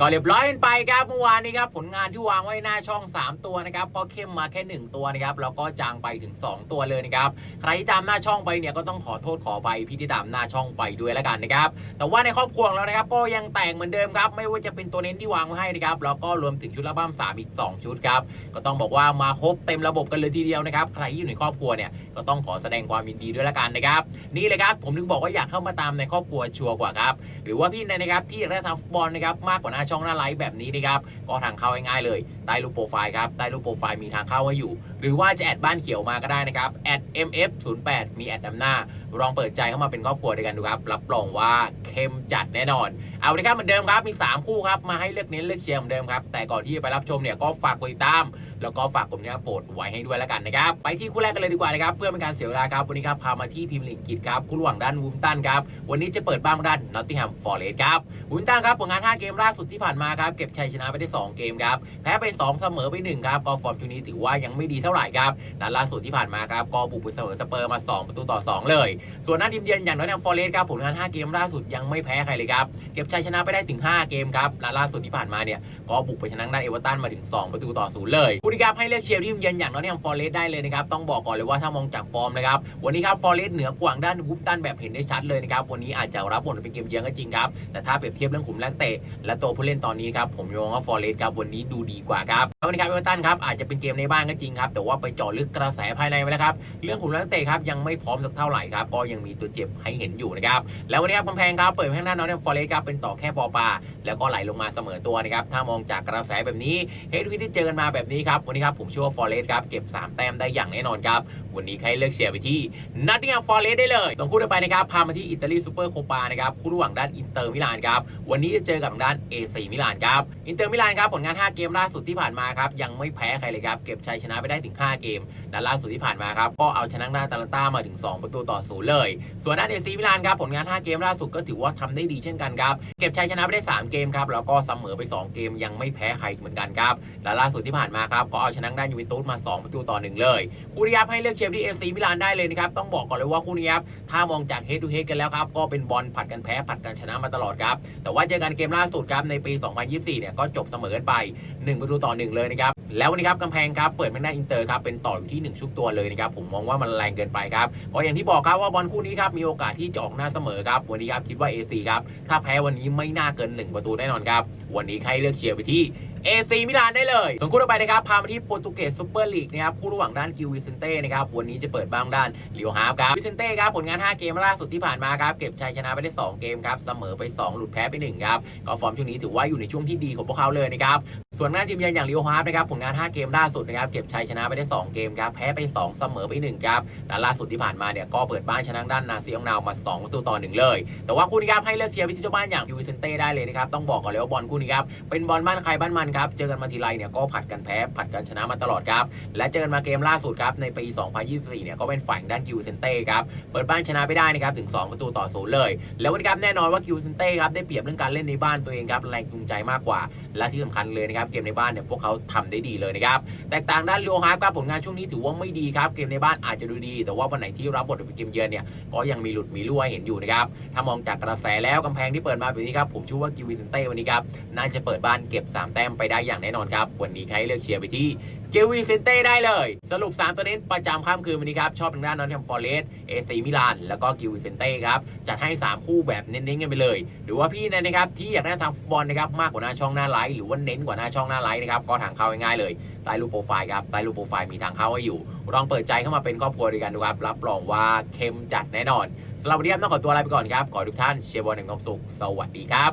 ก็เรียบร้อยกันไปครับเมื่อวานนี้ครับผลงานที่วางไว้หน้าช่อง 3 ตัวนะครับก็เข้มมาแค่ 1 ตัวนะครับแล้วก็จางไปถึง 2 ตัวเลยนะครับใครที่ตามหน้าช่องไปเนี่ยก็ต้องขอโทษขอไปพี่ที่ตามหน้าช่องไปด้วยแล้วกันนะครับแต่ว่าในครอบครัวของเรานะครับก็ยังแต่งเหมือนเดิมครับไม่ว่าจะเป็นตัวเน้นที่วางไว้ให้นะครับแล้วก็รวมถึงชุดละบ้าม3อีก 2 ชุดครับก็ต้องบอกว่ามาครบเต็มระบบกันเลยทีเดียวนะครับใครที่อยู่ในครอบครัวเนี่ยก็ต้องขอแสดงความยินดีด้วยแล้วกันนะครับนี่เลยครับผมถึงบอกว่าอยากเข้ามาตามในครอบครัวชัวร์กว่าครับหรือว่าพี่นะครับที่ได้ทำฟุตบอลนะครับมากกว่าหน้าช่องหน้าไลฟ์แบบนี้นะครับก็ทางเข้าง่ายๆเลยใต้รูปโปรไฟล์ครับใต้รูปโปรไฟล์มีทางเข้าไว้อยู่ หรือว่าจะแอดบ้านเขียวมาก็ได้นะครับแอด mf08 มีแอดนำหน้าลองเปิดใจเข้ามาเป็นครอบครัวด้วยกันดูครับ รับรองว่าเข้มจัดแน่นอน เอาเลยครับเหมือนเดิมครับมี 3 คู่ครับมาให้เลือกเน้นเลือกเชียร์เหมือนเดิมครับแต่ก่อนที่จะไปรับชมเนี่ยก็ฝากกดติดตาม แล้วก็ฝากกดนี้โปรดไว้ให้ด้วยแล้วกันนะครับไปที่คู่แรกกันเลยดีกว่านะครับเพื่อเป็นการเสียเวลาครับวันนี้ครับพามาที่พิมลีกกิจครับคู่ระหว่างด้านวูมตันครับวันนี้จะเปิดบ้านด้านนอตติงแฮมฟอร์เรสต์ครับวูมตันครับผลงาน 5 เกมล่าสุดที่ผ่านมาครับเก็บชัยชนะไปได้ 2 เกมครับแพ้ไป 2 เสมอไป1ครับก็ฟอร์มช่วงนี้ถือว่ายังไม่ดีเท่าไหร่ครับนัดล่าสุดที่ผ่านมาครับก็บุกไปเสมอสเปอร์มา 2 ประตูต่อ 2 เลย ส่วนหน้าทีมเยือนอย่างนอตติงแฮมฟอร์เรสต์ครับผลงาน5เกมล่าสุดยังไม่แพ้ใครเลยครับเก็บชัยชนะไปได้ถึง 5 เกมครับและล่าสุดที่ผ่านมาเนี่ยก็บุกไปชนะด้านเอเวอร์ตันมาถึง 2 ประตูต่อศูนย์เลยผู้ที่ครับให้เลือกเชียร์ทีมเยือนอย่างนอตติงแฮมฟอร์เรสต์ได้เลยนะครับต้องบอกก่อนเลยว่าถ้ามองจากฟอร์มนะครับวันนี้ครับฟอร์เรสต์เหนือกว่าด้านวูฟตันแบบเห็นได้ชัดเลยนะครับวันนี้อาจจะรับบทเป็นเกมเยือนก็จริงครับแต่ถ้าเปรียบเทียบเรื่องขุมนักเตะและตัวผู้เล่นตอนนี้ครับผมมองว่าฟอร์เรสต์ครับวันนี้ดูดีกว่าครับแล้ววันนี้ครับเอเวอร์ตันครับอาจจะเป็นเกมในบ้านก็จริงครับแต่ว่าไปเจาะลึกกระแสภายในไปแล้วครับเรื่องขุมนักเตะครับยังไม่พร้อมสักเท่าไหร่ครับก็ยังมีตัวเจ็บให้เห็นอยู่นะครับแล้ววันนี้ครับกำแพงครับเปิดให้หน้านอตติงฟอร์เรสต์ครับเป็นต่อแค่ปอปาแล้วก็ไหลลงมาเสมอตัวนะครับถ้ามองจากกระแสแบบนี้เฮดวิที่เจอกันมาแบบนี้ครับวันนี้ครับผมเชื่อว่าฟอร์เรสต์ครับเก็บ 3 แต้มได้อย่างแน่นอนครับวันนี้ใครเลือกเชียร์ไปที่นัตติงแฮมฟอร์เรสได้เลยส่งคู่ต่อไปนะครับพามาที่อิตาลีซูเปอร์โคปานะครับคู่ระหว่างด้านอินเตอร์มิลานครับวันนี้จะเจอกับทางด้านเอซมิลานครับ อินเตอร์มิลานครับผลงาน 5 เกมล่าสุดที่ผ่านมาครับยังไม่แพ้ใครเลยครับ เก็บชัยชนะไปได้ถึง 5 เกม และล่าสุดที่ผ่านมาครับก็เอาชนะด้านตาลันต้ามาถึง 2 ประตูต่อศูนย์เลย ส่วนด้านเอซีมิลานครับผลงาน 5 เกมล่าสุดก็ถือว่าทำได้ดีเช่นกันครับเก็บชัยชนะไปได้ 3 เกมครับแล้วก็เสมอไป 2 เกมยังไม่แพ้ใครเหมือนกันครับและล่าสุดที่ผ่านมาครับก็เอาชนะด้านยูเวนตุสมา 2 ประตูต่อ 1 เลยคู่นี้ครับให้เลือกเชียร์ที่เอซีมิลานได้เลยนะครับต้องบอกก่อนเลยว่าคู่นี้ครับถ้ามองจากเฮดทูเฮดกันแล้วครับก็เป็นบอลผัดกันแพ้ผัดกันชนะมาตลอดครับแต่ว่าเจอกันเกมล่าสุดครับในปี 2024 เนี่ยก็จบเสมอกันไป 1 ประตูต่อ 1 เลยนะครับ แล้ววันนี้ครับกำแพงครับเปิดแมกนาอินเตอร์ครับเป็นต่ออยู่ที่ 1 ชุดตัวเลยนะครับ ผมมองว่ามันแรงเกินไปครับก็อย่างที่บอกครับว่าบอลคู่นี้ครับมีโอกาสที่จะออกหน้าเสมอครับวันนี้ครับคิดว่า AC ครับถ้าแพ้วันนี้ไม่น่าเกิน 1 ประตูแน่นอนครับวันนี้ใครเลือกเชียร์ไปที่ เอซีมิลานได้เลย ส่วนคู่ต่อไปนะครับพามาที่โปรตุเกสซูเปอร์ลีกนะครับคู่ระหว่างด้านกิววิเซนเต้นะครับวันนี้จะเปิดบ้างด้านเลียวฮาร์ฟครับวิเซนเต้ครับผลงาน 5 เกมล่าสุดที่ผ่านมาครับเก็บชัยชนะไปได้ 2 เกมครับเสมอไป 2 หลุดแพ้ไป1ครับก็ฟอร์มช่วงนี้ถือว่าอยู่ในช่วงที่ดีของพวกเขาเลยนะครับ ส่วนหน้าทีมเยือนอย่างลียวฮาร์ฟนะครับผลงาน 5 เกมล่าสุดนะครับเก็บชัยชนะไปได้ 2 เกมครับแพ้ไป 2 เสมอไป 1 ครับและล่าสุดที่ผ่านมาเนี่ยก็เปิดบ้านชนะด้านนาซีองนาวมา2ประตูต่อ1เลย แต่ว่าคู่นี้ครับให้เลือกเชียร์พิชิตเจ้าบ้านอย่างกิววิเซนเต้ได้เลยนะครับต้องบอกก่อนเลยว่าบอลคู่นี้ครับเป็นบอลบ้านใครบ้านมันครับเจอกันมาทีไรเนี่ยก็ผัดกันแพ้ผัดกันชนะมาตลอดครับและเจอกันมาเกมล่าสุดครับในปี 2024 เนี่ยก็เป็นฝ่ายด้านกิวเซนเต้ครับเปิดบ้านชนะไปได้นะครับถึง 2 ประตูต่อศูนย์เลย แล้ววันนี้ครับแน่นอนว่ากิวเซนเต้ครับได้เปรียบเรื่องการเล่นในบ้านตัวเองครับแรงจูงใจมากกว่า และที่สำคัญเลยนะครับเกมในบ้านเนี่ยพวกเขาทำได้ดีเลยนะครับ แตกต่างด้านเลียวฮาร์ฟครับผลงานช่วงนี้ถือว่าไม่ดีครับ เกมในบ้านอาจจะดูดี แต่ว่าวันไหนที่รับบทเป็นเกมเยือนเนี่ยก็ยังมีหลุดมีรั่วเห็นอยู่นะครับถ้ามองจากกระแสแล้วกำแพงที่เปิดมาแบบนี้ครับผมเชื่อว่ากิวเซนเต้วันนี้ครับน่าจะเปิดบ้านเก็บ 3 แต้มไปได้อย่างแน่นอนครับวันนี้ใครเลือกเชียร์ไปที่ เกวีเซนเต้ได้เลย สรุป 3 ตัวเน้นประจำค่ำคืนวันนี้ครับ ชอบทางด้านนอตแฮมฟอร์เรสเอซีมิลาน แล้วก็กิวีเซนเต้ครับ จัดให้ 3 คู่แบบเน้นๆกันไปเลย หรือว่าพี่นะครับที่อยากได้ทางฟุตบอลนะครับมากกว่าหน้าช่องหน้าไลฟ์หรือว่าเน้นกว่าหน้าช่องหน้าไลฟ์นะครับก็ทางเข้าง่ายๆเลยใต้รูปโปรไฟล์ครับใต้รูปโปรไฟล์มีทางเข้าให้อยู่ลองเปิดใจเข้ามาเป็นครอบครัวด้วยกันดูครับรับรองว่าเข้มจัดแน่นอนสำหรับวันนี้ครับต้องขอตัวลาไปก่อนครับขอทุกท่านเชียร์บอลแห่งความสุขสวัสดีครับ